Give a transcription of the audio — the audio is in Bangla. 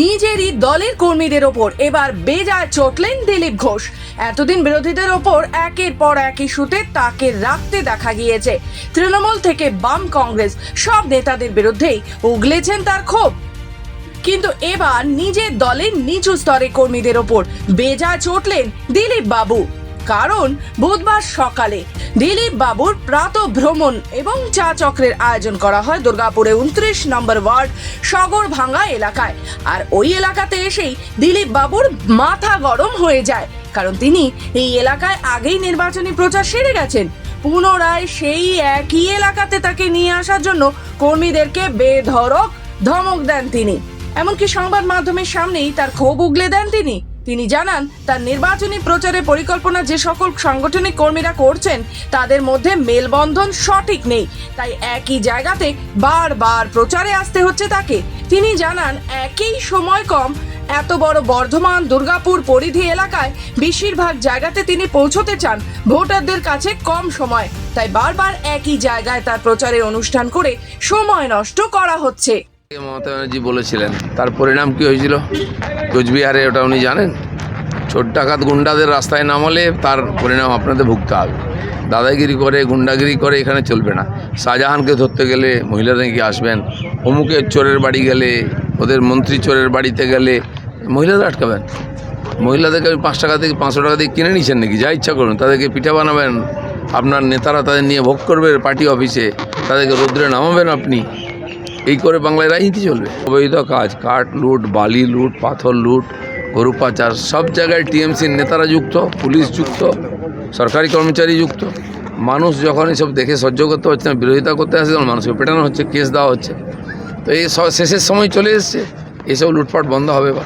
নিজেরই দলের কর্মীদের ওপর। এবার বেজায় চটলেন দিলীপ ঘোষ। এতদিন বিরোধীদের ওপর একের পর এক ইস্যুতে তাকে রাখতে দেখা গিয়েছে। তৃণমূল থেকে বাম কংগ্রেস, সব নেতাদের বিরুদ্ধেই উগলেছেন তার ক্ষোভ। কিন্তু এবার নিজের দলের নিচু স্তরে কর্মীদের ওপর বেজা চটলেন দিলীপ বাবু। কারণ বুধবার সকালে দিলীপ বাবুর প্রাত ভ্রমণ এবং চা চক্রের আয়োজন করা হয় দুর্গাপুরে উনত্রিশ নম্বর ওয়ার্ড সগর ভাঙ্গা এলাকায়। আর ওই এলাকাতে এসেই দিলীপ বাবুর মাথা গরম হয়ে যায়, কারণ তিনি এই এলাকায় আগেই নির্বাচনী প্রচার সেরে গেছেন। পুনরায় সেই একই এলাকাতে তাকে নিয়ে আসার জন্য কর্মীদেরকে বেধড়ক ধমক দেন তিনি। এমনকি সংবাদ মাধ্যমের সামনেই তার ক্ষোভ উগলে দেন তিনি। তিনি জানান, তার নির্বাচনী প্রচারের পরিকল্পনা যে সকল সাংগঠনিক কর্মীরা করছেন, তাদের মধ্যে মেলবন্ধন সঠিক নেই। তাই একই জায়গাতে বারবার প্রচারে আসতে হচ্ছে তাকে। তিনি জানান, একই সময় কম এত বড় বর্ধমান, দুর্গাপুর পরিধি এলাকায় বেশিরভাগ জায়গাতে তিনি পৌঁছতে চান। ভোটারদের কাছে কম সময়। তাই বারবার একই জায়গায় তার প্রচারের অনুষ্ঠান করে সময় নষ্ট করা হচ্ছে। মমতা ব্যানার্জি বলেছিলেন। তার পরিণাম কি হয়েছিল? কোচবিহারে, ওটা উনি জানেন? ছোট ডাকাত গুন্ডাদের রাস্তায় নামালে তার পরিণাম আপনাদের ভুগতে হবে। দাদাগিরি করে, গুন্ডাগিরি করে এখানে চলবে না। শাহজাহানকে ধরতে গেলে মহিলাদের কি আসবেন। অমুকের চোরের বাড়ি গেলে, ওদের মন্ত্রী চোরের বাড়িতে গেলে মহিলাদের আটকাবেন। মহিলাদেরকে আপনি পাঁচ টাকা থেকে পাঁচশো টাকা দিয়ে কিনে নিচ্ছেন নাকি? যা ইচ্ছা করুন। তাদেরকে পিঠা বানাবেন। আপনার নেতারা তাদের নিয়ে ভোগ করবে পার্টি অফিসে। তাদেরকে রৌদ্রে নামাবেন আপনি। এই করে বাংলায় রাজনীতি চলবে। অবৈধ কাজ, কাঠ লুট, বালি লুট, পাথর লুট, গরু পাচার, সব জায়গায় টিএমসির নেতারা যুক্ত, পুলিশ যুক্ত, সরকারি কর্মচারী যুক্ত। মানুষ যখন এসব দেখে সহ্য করতে পারছে না, বিরোধিতা করতে আসে, তখন মানুষকে পেটানো হচ্ছে, কেস দেওয়া হচ্ছে। তো এই শেষের সময় চলে এসছে। এসব লুটপাট বন্ধ হবে বা